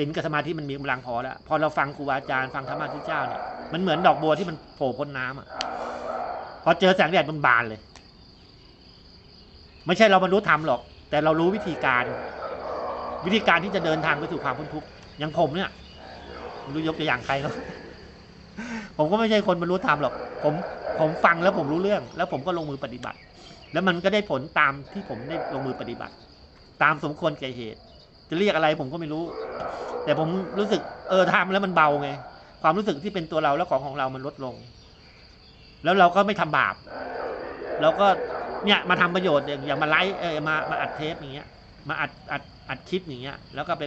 ศีลกับสมาธิมันมีกำลังพอแล้ว พอเราฟังครูบาอาจารย์ฟังธรรมะที่เจ้าเนี่ยมันเหมือนดอกบัวที่มันโผล่พ้นน้ำอะพอเจอแสงแดดมันบานเลย ไม่ใช่เราบรรลุธรรมหรอก แต่เรารู้วิธีการ วิธีการที่จะเดินทางไปสู่ความพ้นทุกข์อย่างผมเนี่ยไม่รู้ยกตัวอย่างใครเนาะผมก็ไม่ใช่คนบรรลุธรรมหรอก ผมผมฟังแล้วผมรู้เรื่อง แล้วผมก็ลงมือปฏิบัติ แล้วมันก็ได้ผลตามที่ผมได้ลงมือปฏิบัติ ตามสมควรแก่เหตุ จะเรียกอะไรผมก็ไม่รู้ แต่ผมรู้สึกเออทำแล้วมันเบาไง ความรู้สึกที่เป็นตัวเราและของของเรามันลดลง แล้วเราก็ไม่ทำบาปเราก็เนี่ยมาทำประโยชน์อย่างมาไลฟ์เออมามาอัดเทปอย่างเงี้ย มาอัดอัดอัดคลิปอย่างเงี้ย แล้วก็ไป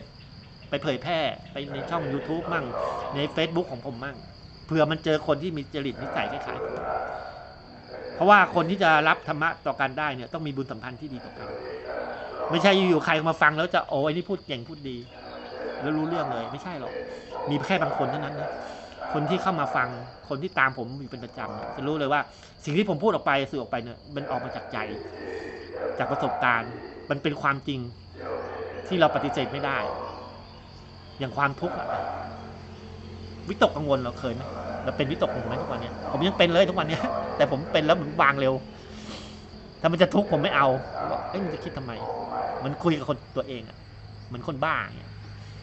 ไปเผยแพร่ไปในช่อง YouTube มั่ง ใน Facebook ของผมมั่งเผื่อมันเจอคนที่มีจริตนิสัยคล้ายๆเพราะว่าคนที่จะรับธรรมะต่อกันได้เนี่ยต้องมีบุญสัมพันธ์ที่ดีต่อกัน ไม่ใช่อยู่ๆใครมาฟังแล้วจะโอ้ยนี่พูดเก่งพูดดี แล้วรู้เรื่องเลย ไม่ใช่หรอก มีแค่บางคนเท่านั้นนะคนที่เข้ามาฟังคนที่ตามผมอยู่เป็นประจำจะรู้เลยว่า สิ่งที่ผมพูดออกไปสื่อออกไปเนี่ยมันออกมาจากใจ จากประสบการณ์ มันเป็นความจริงที่เราปฏิเสธไม่ได้ อย่างความทุกข์อะวิตกกังวลเราเคยไหมเราเป็นวิตกกังวลไหมทุกวันเนี้ยผมยังเป็นเลยทุกวันเนี้ยแต่ผมเป็นแล้วมันวางเร็ว ถ้ามันจะทุกข์ผมไม่เอาว่าเอ้ยมันจะคิดทำไม มันคุยกับคนตัวเองอะเหมือนคนบ้าอย่างเงี้ย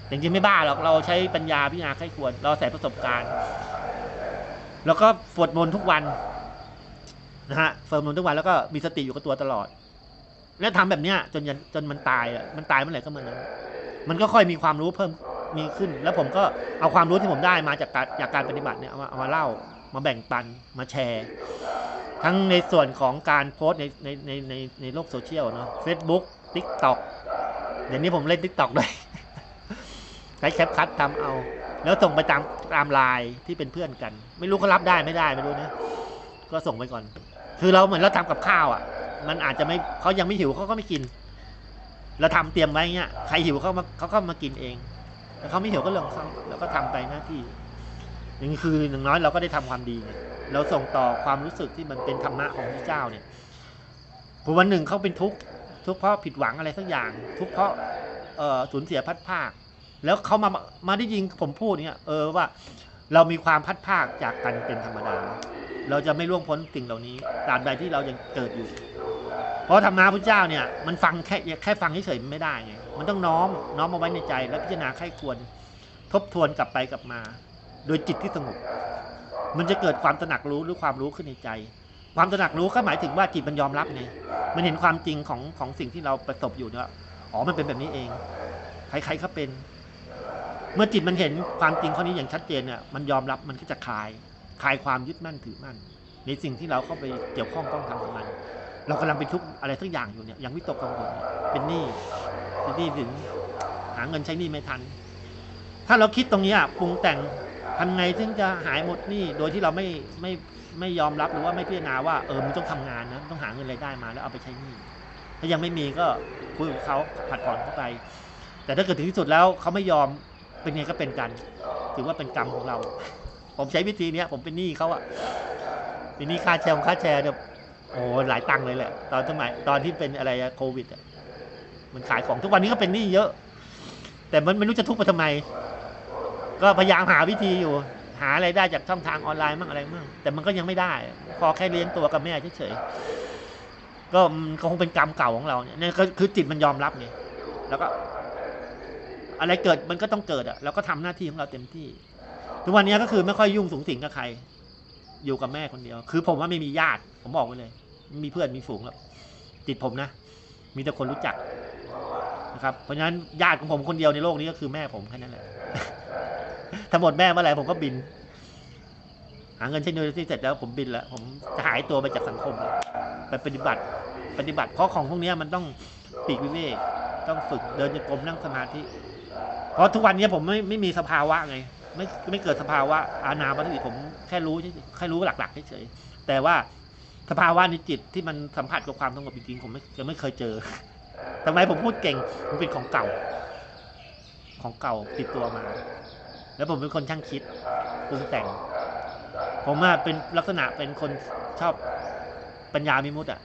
แต่จริงๆไม่บ้าหรอก เราใช้ปัญญาพิจารณาใครควร เราใส่ประสบการณ์ แล้วก็สวดมนต์ทุกวันนะฮะสวดมนต์ทุกวันแล้วก็มีสติอยู่กับตัวตลอด แล้วทำแบบเนี้ยจนจนมันตายอะมันตายเมื่อไหร่ก็เมื่อนั้นมันก็ค่อยมีความรู้เพิ่มมีขึ้น แล้วผมก็เอาความรู้ที่ผมได้มาจากการจากการปฏิบัติเนี่ยเอามาเอามาเล่ามาแบ่งปันมาแชร์ ทั้งในส่วนของการโพสในในในในในโลกโซเชียลเนาะ Facebook TikTok เดี๋ยวนี้ผมเล่น TikTok ด้วยใช้แคปคัดทำเอา แล้วส่งไปตามตามไลน์ที่เป็นเพื่อนกัน ไม่รู้เขารับได้ไม่ได้ไม่รู้นะก็ส่งไปก่อน คือเราเหมือนเราทำกับข้าวอะ มันอาจจะไม่เขายังไม่หิวเขาก็ไม่กิน เราทำเตรียมไว้เงี้ยใครหิวเขามาเขาก็มากินเองแต่เขาไม่หิวก็เรื่องเขาเราก็ทำไปหน้าที่นี่คืออย่างน้อยเราก็ได้ทำความดีไง เราส่งต่อความรู้สึกที่มันเป็นธรรมะของพระเจ้าเนี่ยพอวันหนึ่งเขาเป็นทุกข์ทุกข์เพราะผิดหวังอะไรสักอย่าง ทุกข์เพราะสูญเสียพัดภาค แล้วเขามามาได้ยินผมพูดเนี่ยเออว่าเรามีความพัดภาคจากกันเป็นธรรมดา เราจะไม่ล่วงพ้นสิ่งเหล่านี้ตราบใดที่เรายังเกิดอยู่ เพราะธรรมะพระเจ้าเนี่ยมันฟังแค่แค่ฟังเฉยๆไม่ได้ไงมันต้องน้อมน้อมมาไว้ในใจ แล้วพิจารณาใคร่ควร ทบทวนกลับไปกลับมา โดยจิตที่สงบ มันจะเกิดความตระหนักรู้หรือความรู้ขึ้นในใจ ความตระหนักรู้ก็หมายถึงว่าจิตมันยอมรับไงมันเห็นความจริงของของสิ่งที่เราประสบอยู่เนี่ยอ๋อมันเป็นแบบนี้เองใครๆก็เป็น เมื่อจิตมันเห็นความจริงข้อนี้อย่างชัดเจนเนี่ยมันยอมรับมันก็จะคลายคลายความยึดมั่นถือมั่น ในสิ่งที่เราเข้าไปเกี่ยวข้องต้องทำกับมัน เรากำลังเป็นทุกข์อะไรสักอย่างอยู่เนี่ยยังวิตกกังวลเป็นหนี้เป็นหนี้ถึงหาเงินใช้หนี้ไม่ทัน ถ้าเราคิดตรงนี้ปรุงแต่ง ทำไงถึงจะหายหมดหนี้โดยที่เราไม่ไม่ไม่ยอมรับหรือว่าไม่พิจารณาว่าเออมันต้องทำงานนะต้องหาเงินรายได้มาแล้วเอาไปใช้หนี้ถ้ายังไม่มีก็คุยกับเขาผัดผ่อนเข้าไป แต่ถ้าเกิดถึงที่สุดแล้วเขาไม่ยอมเป็นไงก็เป็นกัน ถือว่าเป็นกรรมของเรา ผมใช้วิธีเนี้ยผมเป็นหนี้เขาอะเป็นหนี้ค่าแชร์ค่าแชร์เนี่ยโอ้หลายตังค์เลยแหละ ตอนสมัยตอนที่เป็นอะไรโควิดอะมันขายของทุกวันนี้ก็เป็นหนี้เยอะ แต่มันไม่รู้จะทุกข์ไปทำไม ก็พยายามหาวิธีอยู่ หาอะไรได้จากช่องทางออนไลน์มั่งอะไรมั่งแต่มันก็ยังไม่ได้ พอแค่เลี้ยงตัวกับแม่เฉยๆก็มันก็คงเป็นกรรมเก่าของเราเนี่ยนี่ก็คือจิตมันยอมรับไงแล้วก็ อะไรเกิดมันก็ต้องเกิดอะเราก็ทำหน้าที่ของเราเต็มที่ ทุกวันนี้ก็คือไม่ค่อยยุ่งสูงสิงกับใคร อยู่กับแม่คนเดียว คือผมว่าไม่มีญาติ ผมบอกไว้เลยม่มีเพื่อนมีฝูงแล้วจิตผมนะมีแต่คนรู้จักนะครับ เพราะฉะนั้นญาติของผมคนเดียวในโลกนี้ก็คือแม่ผมแค่นั้นแหละ ถ้าหมดแม่เมื่อไหร่ผมก็บิน หาเงินใช้เงินที่เสร็จแล้วผมบินแล้วผมจะหายตัวไปจากสังคมแล้วไปปฏิบัติปฏิบัติเพราะของพวกนี้มันต้องปีกวิเวกต้องฝึกเดินจงกรมนั่งสมาธิเพราะทุกวันนี้ผมไม่ไม่มีสภาวะไง ไม่ไม่เกิดสภาวะอานาปฏิผมแค่รู้แค่รู้หลักๆเฉยๆแต่ว่าสภาวะในจิตที่มันสัมผัสกับความสงบจริงๆผมไม่ยังไม่เคยเจอทำไมผมพูดเก่งมันเป็นของเก่า ของเก่าติดตัวมา แล้วผมเป็นคนช่างคิดปรุงแต่ง ผมอะเป็นลักษณะเป็นคนชอบปัญญามิมุตติอะ